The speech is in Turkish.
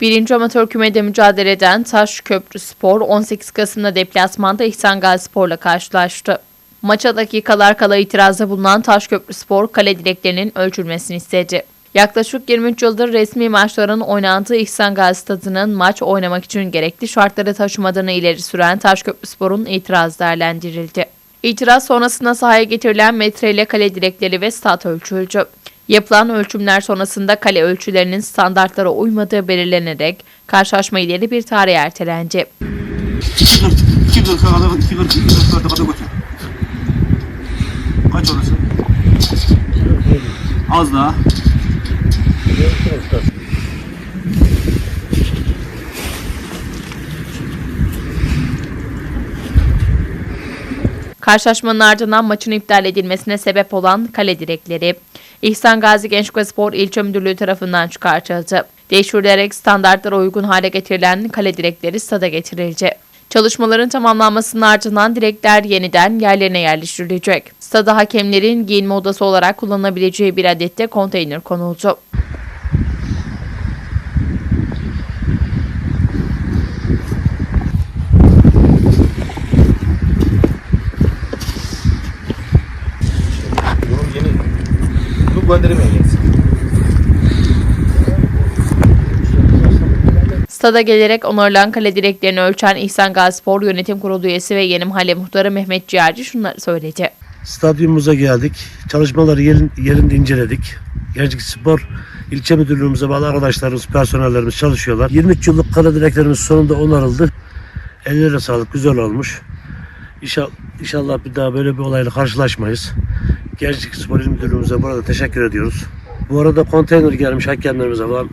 Birinci amatör kümede mücadele eden Taş Köprü Spor 18 Kasım'da deplasmanda İhsan Gazi Spor'la karşılaştı. Maça dakikalar kala itirazda bulunan Taşköprü Spor kale direklerinin ölçülmesini istedi. Yaklaşık 23 yıldır resmi maçların oynandığı İhsan Gazi Stadı'nın maç oynamak için gerekli şartları taşımadığını ileri süren Taşköprü Spor'un itirazı değerlendirildi. İtiraz sonrasında sahaya getirilen metreyle kale direkleri ve stat ölçüldü. Yapılan ölçümler sonrasında kale ölçülerinin standartlara uymadığı belirlenerek karşılaşma ileri bir tarihe ertelendi. 2.40 2.40 kadar 2.40 2.40 kadar götür. Kaç orası? Az daha. Karşılaşmanın ardından maçın iptal edilmesine sebep olan kale direkleri İhsan Gazi Gençlik Spor İlçe Müdürlüğü tarafından çıkartıldı. Değiştirilerek standartlara uygun hale getirilen kale direkleri stada getirildi. Çalışmaların tamamlanmasının ardından direkler yeniden yerlerine yerleştirilecek. Stada hakemlerin giyinme odası olarak kullanabileceği bir adette konteyner konuldu. Bunun yeni gönderemeyiz. Stada gelerek onarılan kale direklerini ölçen İhsan Gazi Spor Yönetim Kurulu üyesi ve Yeni Mahalle Muhtarı Mehmet Ciğerci şunları söyledi. Stadyumumuza geldik. Çalışmaları yerin, yerinde inceledik. Gençlik Spor ilçe müdürlüğümüze bağlı arkadaşlarımız, personellerimiz çalışıyorlar. 23 yıllık kale direklerimiz sonunda onarıldı. Ellerine sağlık, güzel olmuş. İnşallah, inşallah bir daha böyle bir olayla karşılaşmayız. Gençlik Spor İl Müdürlüğümüze burada teşekkür ediyoruz. Bu arada konteyner gelmiş hakemlerimize falan.